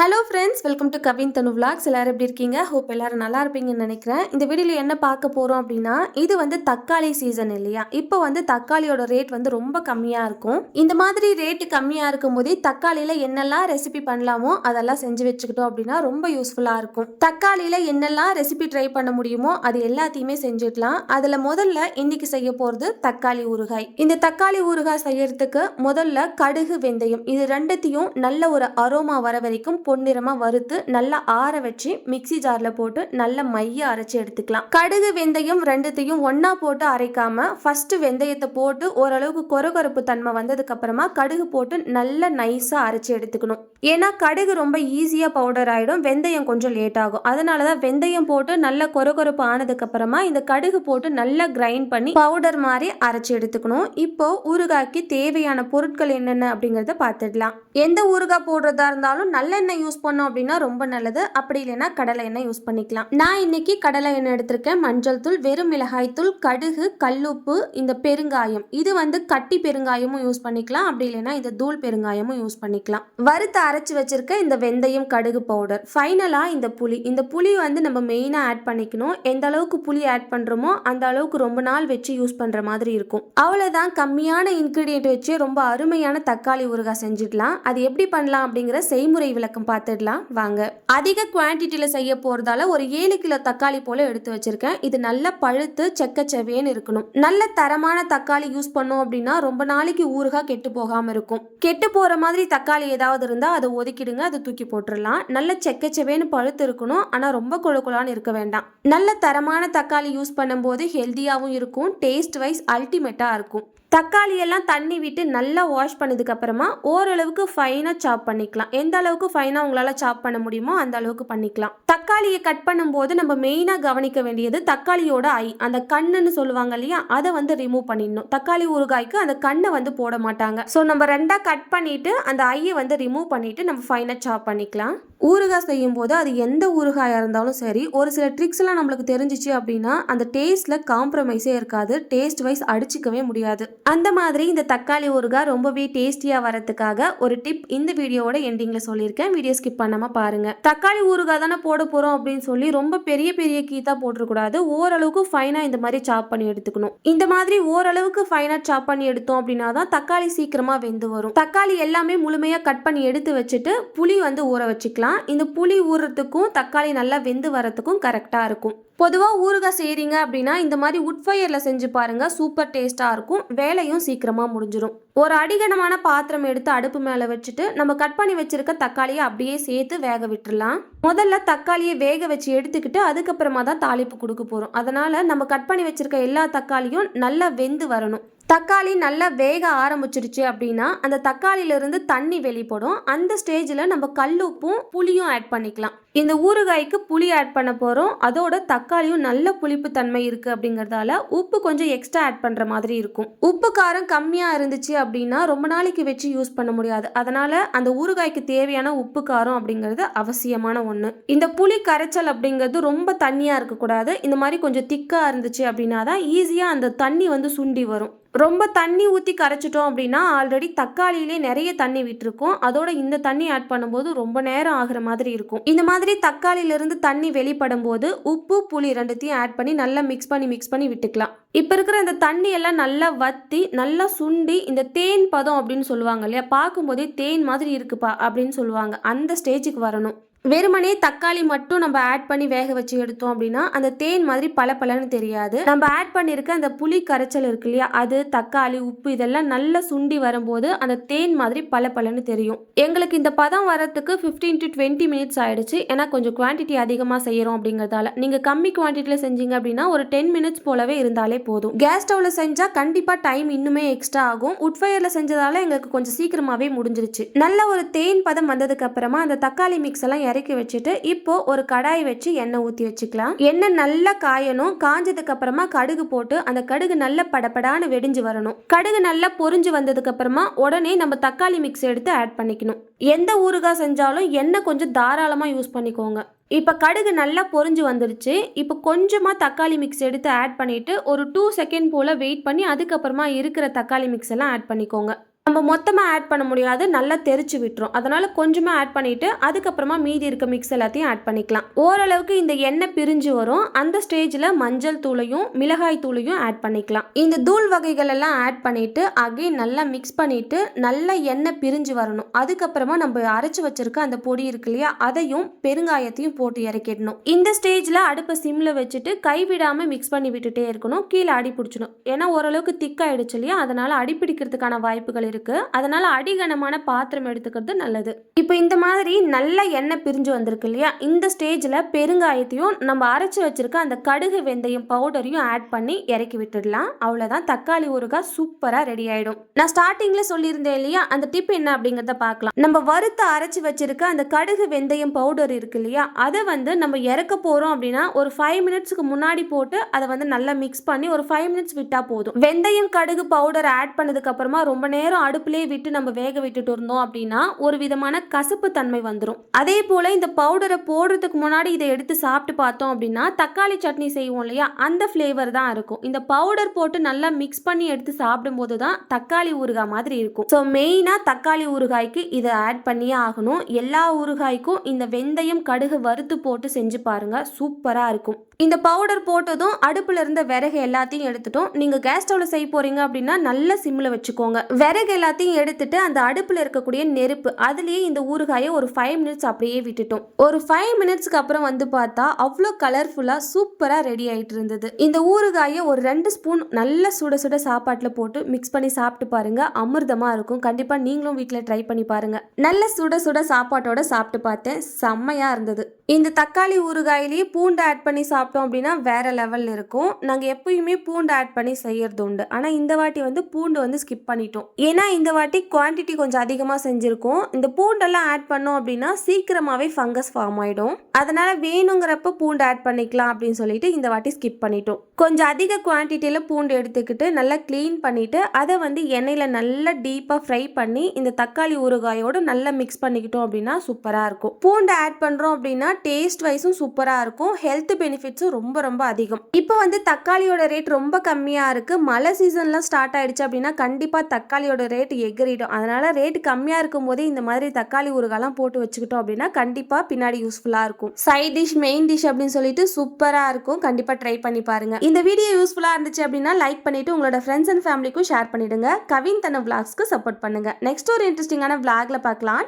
Hello friends welcome to Kavin Thanu vlogs. எல்லோரும் எப்படி இருக்கீங்க? ஹோப் எல்லாரும் நல்லா இருப்பீங்கன்னு நினைக்கிறேன். இந்த வீடியோவில் என்ன பார்க்க போகிறோம் அப்படின்னா இது வந்து தக்காளி சீசன் இல்லையா? இப்போ வந்து தக்காளியோட ரேட் வந்து ரொம்ப கம்மியாக இருக்கும். இந்த மாதிரி ரேட்டு கம்மியாக இருக்கும் போதே தக்காளியில் என்னெல்லாம் ரெசிபி பண்ணலாமோ அதெல்லாம் செஞ்சு வச்சுக்கிட்டோம் அப்படின்னா ரொம்ப யூஸ்ஃபுல்லாக இருக்கும். தக்காளியில் என்னெல்லாம் ரெசிபி ட்ரை பண்ண முடியுமோ அது எல்லாத்தையுமே செஞ்சுக்கலாம். அதில் முதல்ல இன்னைக்கு செய்ய போகிறது தக்காளி ஊறுகாய். இந்த தக்காளி ஊறுகாய் செய்யறதுக்கு முதல்ல கடுகு வெந்தயம் இது ரெண்டுத்தையும் நல்ல ஒரு அரோமா வர வரைக்கும் பொன்னிறமாக வறுத்து நல்லா ஆற வச்சு மிக்ஸி ஜாரில் போட்டு நல்ல மைய அரைச்சி எடுத்துக்கலாம். கடுகு வெந்தயம் ரெண்டுத்தையும் ஒன்றா போட்டு அரைக்காம ஃபர்ஸ்ட் வெந்தயத்தை போட்டு ஓரளவுக்கு கொரகொரப்பு தன்மை வந்ததுக்கு அப்புறமா கடுகு போட்டு நல்ல நைஸா அரைச்சி எடுத்துக்கணும். ஏன்னா கடுகு ரொம்ப ஈஸியா பவுடர் ஆயிடும். வெந்தயம் கொஞ்சம் லேட் ஆகும். அதனால தான் வெந்தயம் போட்டு நல்ல கொரகொரப்பு ஆனதுக்கு அப்புறமா இந்த கடுகு போட்டு நல்லா கிரைண்ட் பண்ணி பவுடர் மாதிரி அரைச்சி எடுத்துக்கணும். இப்போ ஊறுகாய்க்கு தேவையான பொருட்கள் என்னென்ன அப்படிங்கறத பார்த்துடலாம். எந்த ஊறுகாய் போடுறதா இருந்தாலும் நல்லெண்ணெய் யூஸ் பண்ணோம் அப்படின்னா ரொம்ப நல்லது. அப்படி இல்லைன்னா கடலை எண்ணெய் யூஸ் பண்ணிக்கலாம். நான் இன்னைக்கு கடலை எண்ணெய் எடுத்திருக்கேன். மஞ்சள் தூள் வெறும் மிளகாய் தூள் கடுகு கல்லுப்பு இந்த பெருங்காயம். இது வந்து கட்டி பெருங்காயமும் யூஸ் பண்ணிக்கலாம். அப்படி இல்லைன்னா இந்த தூள் பெருங்காயமும் யூஸ் பண்ணிக்கலாம். வறுத்து அரைச்சு வச்சிருக்க இந்த வெந்தயம் கடுகு பவுடர் ஃபைனலா இந்த புளி. இந்த புளி வந்து நம்ம மெயினா ஆட் பண்ணிக்கணும். எந்த அளவுக்கு புளி ஆட் பண்றோமோ அந்த அளவுக்கு ரொம்ப நாள் வச்சு யூஸ் பண்ற மாதிரி இருக்கும். அவ்வளவுதான். கம்மியான இன்கிரிடியன்ட் வச்சு ரொம்ப அருமையான தக்காளி ஊறுகாய் செஞ்சிடலாம். அது எப்படி பண்ணலாம் அப்படிங்கிற செய்முறை விளக்கம் பார்த்துடலாம் வாங்க. அதிக குவான்டிட்டியில் செய்ய போகிறதால ஒரு ஏழு கிலோ தக்காளி போல எடுத்து வச்சிருக்கேன். இது நல்லா பழுத்து செக்கச்செவேன்னு இருக்கணும். நல்ல தரமான தக்காளி யூஸ் பண்ணோம் அப்படின்னா ரொம்ப நாளைக்கு ஊறுகாய் கெட்டு போகாம இருக்கும். கெட்டு போற மாதிரி தக்காளி ஏதாவது இருந்தால் அதை ஒதுக்கிடுங்க அதை தூக்கி போட்டுடலாம். நல்ல செக்கச்செவேன்னு பழுத்து இருக்கணும் ஆனால் ரொம்ப கொழுக்குலான்னு இருக்க வேண்டாம். நல்ல தரமான தக்காளி யூஸ் பண்ணும்போது ஹெல்த்தியாகவும் இருக்கும் டேஸ்ட் வைஸ் அல்டிமேட்டாக இருக்கும். தக்காளி எல்லாம் தண்ணி விட்டு நல்லா வாஷ் பண்ணதுக்கப்புறமா ஓரளவுக்கு ஃபைனாக சாப் பண்ணிக்கலாம். எந்த அளவுக்கு ஃபைனாக உங்களால் சாப் பண்ண முடியுமோ அந்த அளவுக்கு பண்ணிக்கலாம். தக்காளியை கட் பண்ணும்போது நம்ம மெயினாக கவனிக்க வேண்டியது தக்காளியோட ஐ அந்த கண்ணுன்னு சொல்லுவாங்க இல்லையா? அதை வந்து ரிமூவ் பண்ணிடணும். தக்காளி ஊறுகாய்க்கு அந்த கண்ணை வந்து போட மாட்டாங்க. ஸோ நம்ம ரெண்டாக கட் பண்ணிவிட்டு அந்த ஐயை வந்து ரிமூவ் பண்ணிவிட்டு நம்ம ஃபைனாக சாப் பண்ணிக்கலாம். ஊறுகாய் செய்யும் போது அது எந்த ஊறுகாயாக இருந்தாலும் சரி ஒரு சில ட்ரிக்ஸ்லாம் நம்மளுக்கு தெரிஞ்சிச்சு அப்படின்னா அந்த டேஸ்ட்டில் காம்ப்ரமைஸே இருக்காது. டேஸ்ட் வைஸ் அடிச்சுக்கவே முடியாது. அந்த மாதிரி இந்த தக்காளி ஊறுகாய் ரொம்பவே டேஸ்டியாக வரதுக்காக ஒரு டிப் இந்த வீடியோவோட எண்டிங்கில் சொல்லியிருக்கேன். வீடியோ ஸ்கிப் பண்ணாமல் பாருங்கள் தக்காளி ஊறுகாய் தானே போட போகிறோம் அப்படின்னு சொல்லி ரொம்ப பெரிய பெரிய கீத்தா போட்டுருக்கூடாது ஓரளவுக்கு ஃபைனாக இந்த மாதிரி சாப் பண்ணி எடுத்துக்கணும். இந்த மாதிரி ஓரளவுக்கு ஃபைனாக சாப் பண்ணி எடுத்தோம் அப்படின்னா தான் தக்காளி சீக்கிரமாக வெந்து வரும். தக்காளி எல்லாமே முழுமையாக கட் பண்ணி எடுத்து வச்சுட்டு புளி வந்து ஊற வச்சுக்கலாம். இந்த புளி ஊறுறதுக்கும் தக்காளி நல்லா வெந்து வரத்துக்கும் கரெக்டாக இருக்கும். பொதுவாக ஊறுகாய் செய்கிறீங்க அப்படின்னா இந்த மாதிரி உட் ஃபயரில் செஞ்சு பாருங்கள் சூப்பர் டேஸ்ட்டாக இருக்கும். வேலையும் சீக்கிரமாக முடிஞ்சிடும் ஒரு அடிகனமான பாத்திரம் எடுத்து அடுப்பு மேலே வச்சுட்டு நம்ம கட் பண்ணி வச்சுருக்க தக்காளியை அப்படியே சேர்த்து வேக விட்டுடலாம் முதல்ல தக்காளியை வேக வச்சு எடுத்துக்கிட்டு அதுக்கப்புறமா தான் தாளிப்பு கொடுக்க போகிறோம் அதனால் நம்ம கட் பண்ணி வச்சுருக்க எல்லா தக்காளியும் நல்லா வெந்து வரணும். தக்காளி நல்லா வேக ஆரம்பிச்சிருச்சு அப்படின்னா அந்த தக்காளியிலிருந்து தண்ணி வெளிப்படும். அந்த ஸ்டேஜில் நம்ம கல்லுப்பும் புளியும் ஆட் பண்ணிக்கலாம். இந்த ஊறுகாய்க்கு புளி ஆட் பண்ண போகிறோம் அதோட தக்காளியும் நல்ல புளிப்பு தன்மை இருக்குது அப்படிங்கிறதால உப்பு கொஞ்சம் எக்ஸ்ட்ரா ஆட் பண்ணுற மாதிரி இருக்கும். உப்பு காரம் கம்மியாக இருந்துச்சு அப்படின்னா ரொம்ப நாளைக்கு வச்சு யூஸ் பண்ண முடியாது. அதனால் அந்த ஊறுகாய்க்கு தேவையான உப்பு காரம் அப்படிங்கிறது அவசியமான ஒன்று இந்த புளி கரைச்சல் அப்படிங்கிறது ரொம்ப தண்ணியாக இருக்கக்கூடாது. இந்த மாதிரி கொஞ்சம் திக்காக இருந்துச்சு அப்படின்னா தான் ஈஸியாக அந்த தண்ணி வந்து சுண்டி வரும். ரொம்ப தண்ணி ஊற்றி கரைச்சிட்டோம் அப்படின்னா ஆல்ரெடி தக்காளியிலே நிறைய தண்ணி விட்டுருக்கும். அதோட இந்த தண்ணி ஆட் பண்ணும்போது ரொம்ப நேரம் ஆகிற மாதிரி இருக்கும். இந்த மாதிரி தக்காளியிலிருந்து தண்ணி வெளிப்படும் போது உப்பு புளி ரெண்டுத்தையும் ஆட் பண்ணி நல்லா மிக்ஸ் பண்ணி மிக்ஸ் பண்ணி விட்டுக்கலாம். இப்போ இருக்கிற இந்த தண்ணி எல்லாம் நல்லா வத்தி நல்லா சுண்டி இந்த தேன் பதம் அப்படின்னு சொல்லுவாங்க இல்லையா? பார்க்கும்போதே தேன் மாதிரி இருக்குப்பா அப்படின்னு சொல்லுவாங்க. அந்த ஸ்டேஜுக்கு வரணும். வெறுமனே தக்காளி மட்டும் நம்ம ஆட் பண்ணி வேக வச்சு எடுத்தோம் அப்படின்னா அந்த தேன் மாதிரி பளபளன்னு தெரியாது. நம்ம ஆட் பண்ணியிருக்க அந்த புளி கரைச்சல் இருக்கு இல்லையா அது தக்காளி உப்பு இதெல்லாம் நல்லா சுண்டி வரும்போது அந்த தேன் மாதிரி பளபளன்னு தெரியும். எங்களுக்கு இந்த பதம் வரத்துக்கு ஃபிஃப்டீன் டு டுவெண்ட்டி மினிட்ஸ் ஆயிடுச்சு. ஏன்னா கொஞ்சம் குவான்டிட்டி அதிகமாக செய்கிறோம் அப்படிங்கிறதால. நீங்கள் கம்மி குவான்டிட்டியில் செஞ்சீங்க அப்படின்னா ஒரு டென் மினிட்ஸ் போலவே இருந்தாலே போதும். கேஸ் ஸ்டவ்வில் செஞ்சால் கண்டிப்பாக டைம் இன்னுமே எக்ஸ்ட்ரா ஆகும். உட் ஃபயரில் செஞ்சதால எங்களுக்கு கொஞ்சம் சீக்கிரமாகவே முடிஞ்சிருச்சு. நல்ல ஒரு தேன் பதம் வந்ததுக்கு அப்புறமா அந்த தக்காளி மிக்ஸ் எல்லாம் இறக்கி வச்சுட்டு இப்போ ஒரு கடாய் வச்சு எண்ணெய் ஊற்றி வச்சுக்கலாம். எண்ணெய் நல்லா காயணும். காஞ்சதுக்கு அப்புறமா கடுகு போட்டு அந்த கடுகு நல்ல படப்படான்னு வெடிஞ்சு வரணும். கடுகு நல்லா பொரிஞ்சு வந்ததுக்கு அப்புறமா உடனே நம்ம தக்காளி மிக்ஸ் எடுத்து ஆட் பண்ணிக்கணும். எந்த ஊறுகாய் செஞ்சாலும் எண்ணெய் கொஞ்சம் தாராளமாக யூஸ் பண்ணிக்கோங்க. இப்போ கடுகு நல்லா பொரிஞ்சு வந்துடுச்சு இப்போ கொஞ்சமாக தக்காளி மிக்ஸ் எடுத்து ஆட் பண்ணிவிட்டு ஒரு டூ செகண்ட் போல் வெயிட் பண்ணி அதுக்கப்புறமா இருக்கிற தக்காளி மிக்ஸ் எல்லாம் ஆட் பண்ணிக்கோங்க. நம்ம மொத்தமாக ஆட் பண்ண முடியாது நல்லா தெரிச்சு விட்டுரும். அதனால் கொஞ்சமாக ஆட் பண்ணிவிட்டு அதுக்கப்புறமா மீதி இருக்க மிக்ஸ் எல்லாத்தையும் ஆட் பண்ணிக்கலாம். ஓரளவுக்கு இந்த எண்ணெய் பிரிஞ்சு வரும். அந்த ஸ்டேஜில் மஞ்சள் தூளையும் மிளகாய் தூளையும் ஆட் பண்ணிக்கலாம். இந்த தூள் வகைகள் எல்லாம் ஆட் பண்ணிவிட்டு அகைன் நல்லா மிக்ஸ் பண்ணிவிட்டு நல்லா எண்ணெய் பிரிஞ்சு வரணும். அதுக்கப்புறமா நம்ம அரைச்சி வச்சிருக்க அந்த பொடி இருக்கு இல்லையா அதையும் பெருங்காயத்தையும் போட்டு இறக்கிடணும். இந்த ஸ்டேஜில் அடுப்பை சிம்மில் வச்சுட்டு கைவிடாமல் மிக்ஸ் பண்ணி விட்டுட்டே இருக்கணும். கீழே அடி பிடிச்சணும் ஏன்னா ஓரளவுக்கு திக்காயிடுச்சு இல்லையா அதனால் அடி பிடிக்கிறதுக்கான வாய்ப்புகள் இருக்கு. அதனால அடிகனமான பாத்திரம் எடுத்துக்கிறது நல்லது. இப்போ இந்த மாதிரி நல்ல எண்ணெய் பிரிஞ்சு வந்திருக்கு இல்லையா? இந்த ஸ்டேஜில் பெருங்காயத்தையும் நம்ம அரைச்சி வச்சிருக்க அந்த கடுகு வெந்தயம் பவுடரையும் ஆட் பண்ணி இறக்கி விட்டுடலாம். அவ்வளோதான் தக்காளி ஊறுகாய் சூப்பராக ரெடி ஆயிடும். நான் ஸ்டார்டிங்ல சொல்லியிருந்தேன் இல்லையா? அந்த டிப் என்ன அப்படிங்கிறத பார்க்கலாம். நம்ம வறுத்து அரைச்சி வச்சிருக்க அந்த கடுகு வெந்தயம் பவுடர் இருக்கு இல்லையா? அதை வந்து நம்ம இறக்க போறோம் அப்படின்னா ஒரு ஃபைவ் மினிட்ஸ்க்கு முன்னாடி போட்டு அதை வந்து நல்லா மிக்ஸ் பண்ணி ஒரு ஃபைவ் மினிட்ஸ் விட்டா போதும். வெந்தயம் கடுகு பவுடர் ஆட் பண்ணதுக்கு அப்புறமா ரொம்ப நேரம் அடுப்புலேயே விட்டு நம்ம வேக விட்டுட்டு இருந்தோம் அப்படின்னா ஒரு விதமான கசப்பு தன்மை வந்துடும் அதே போல் இந்த பவுடரை போடுறதுக்கு முன்னாடி இதை எடுத்து சாப்பிட்டு பார்த்தோம் அப்படின்னா தக்காளி சட்னி செய்வோம் இல்லையா? அந்த ஃப்ளேவர் தான் இருக்கும். இந்த பவுடர் போட்டு நல்லா மிக்ஸ் பண்ணி எடுத்து சாப்பிடும்போது தான் தக்காளி ஊறுகாய் மாதிரி இருக்கும். ஸோ மெயினாக தக்காளி ஊறுகாய்க்கு இதை ஆட் பண்ணியே ஆகணும். எல்லா ஊறுகாய்க்கும் இந்த வெந்தயம் கடுகு வறுத்து போட்டு செஞ்சு பாருங்க. சூப்பராக இருக்கும். இந்த பவுடர் போட்டதும் அடுப்பில் இருந்த விறகு எல்லாத்தையும் எடுத்துட்டோம். நீங்கள் கேஸ் ஸ்டவ்ல செய்ய போகிறீங்க அப்படின்னா நல்ல சிம்மில் வச்சுக்கோங்க. விறகு எல்லாத்தையும் எடுத்துட்டு அந்த அடுப்பில் இருக்கக்கூடிய நெருப்பு அதுலேயே இந்த ஊறுகாயை ஒரு ஃபைவ் மினிட்ஸ் அப்படியே விட்டுட்டோம். ஒரு ஃபைவ் மினிட்ஸ்க்கு அப்புறம் வந்து பார்த்தா அவ்வளோ கலர்ஃபுல்லாக சூப்பராக ரெடி ஆகிட்டு இருந்தது. இந்த ஊறுகாயை ஒரு ரெண்டு ஸ்பூன் நல்ல சுட சுட சாப்பாட்டில் போட்டு மிக்ஸ் பண்ணி சாப்பிட்டு பாருங்க அமிர்தமாக இருக்கும். கண்டிப்பாக நீங்களும் வீட்டில் ட்ரை பண்ணி பாருங்க. நல்ல சுட சுட சாப்பாட்டோட சாப்பிட்டு பார்த்தேன் செம்மையாக இருந்தது. இந்த தக்காளி ஊறுகாயிலேயே பூண்டு ஆட் பண்ணி சாப்பிட்டோம் அப்படின்னா வேற லெவலில் இருக்கும். நாங்கள் எப்பயுமே பூண்டு ஆட் பண்ணி செய்யறது உண்டு. ஆனால் இந்த வாட்டி வந்து பூண்டு வந்து ஸ்கிப் பண்ணிட்டோம். ஏன்னா இந்த வாட்டி குவான்டிட்டி கொஞ்சம் அதிகமாக செஞ்சுருக்கோம். இந்த பூண்டெல்லாம் ஆட் பண்ணோம் அப்படின்னா சீக்கிரமாகவே ஃபங்கஸ் ஃபார்ம் ஆகிடும் அதனால் வேணுங்கிறப்ப பூண்டு ஆட் பண்ணிக்கலாம் அப்படின்னு சொல்லிட்டு இந்த வாட்டி ஸ்கிப் பண்ணிட்டோம். கொஞ்சம் அதிக குவான்டிட்டியில் பூண்டு எடுத்துக்கிட்டு நல்லா க்ளீன் பண்ணிவிட்டு அதை வந்து எண்ணெயில் நல்லா டீப்பாக ஃப்ரை பண்ணி இந்த தக்காளி ஊறுகாயோடு நல்லா மிக்ஸ் பண்ணிக்கிட்டோம் அப்படின்னா சூப்பராக இருக்கும். பூண்டு ஆட் பண்ணுறோம் அப்படின்னா டேஸ்ட் வைஸும் சூப்பராக இருக்கும். ஹெல்த் பெனிஃபிட்ஸும் ரொம்ப ரொம்ப அதிகம். இப்போ வந்து தக்காளியோட ரேட் ரொம்ப கம்மியாக இருக்குது மழை சீசன்லாம் ஸ்டார்ட் ஆகிடுச்சு அப்படின்னா கண்டிப்பாக தக்காளியோட ரேட்டு எகிரிடும் அதனால் ரேட் கம்மியாக இருக்கும் போதே இந்த மாதிரி தக்காளி ஊறுகாலாம் போட்டு வச்சுக்கிட்டோம் அப்படின்னா கண்டிப்பாக பின்னாடி யூஸ்ஃபுல்லாக இருக்கும். சைட் டிஷ் மெயின் டிஷ் அப்படின்னு சொல்லிட்டு சூப்பராக இருக்கும். கண்டிப்பாக ட்ரை பண்ணி பாருங்கள் இந்த வீடியோ யூஸ்ஃபுல்லாக இருந்துச்சு அப்படின்னா லைக் பண்ணிவிட்டு உங்களோட ஃப்ரெண்ட்ஸ் அண்ட் ஃபேமிலிக்கும் ஷேர் பண்ணிடுங்க. கவின் தன விளாக்ஸ்க்கு சப்போர்ட் பண்ணுங்கள் நெக்ஸ்ட் ஒரு இன்ட்ரெஸ்டிங்கான விளாகில் பார்க்கலாம்.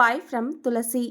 Bye from Thulasi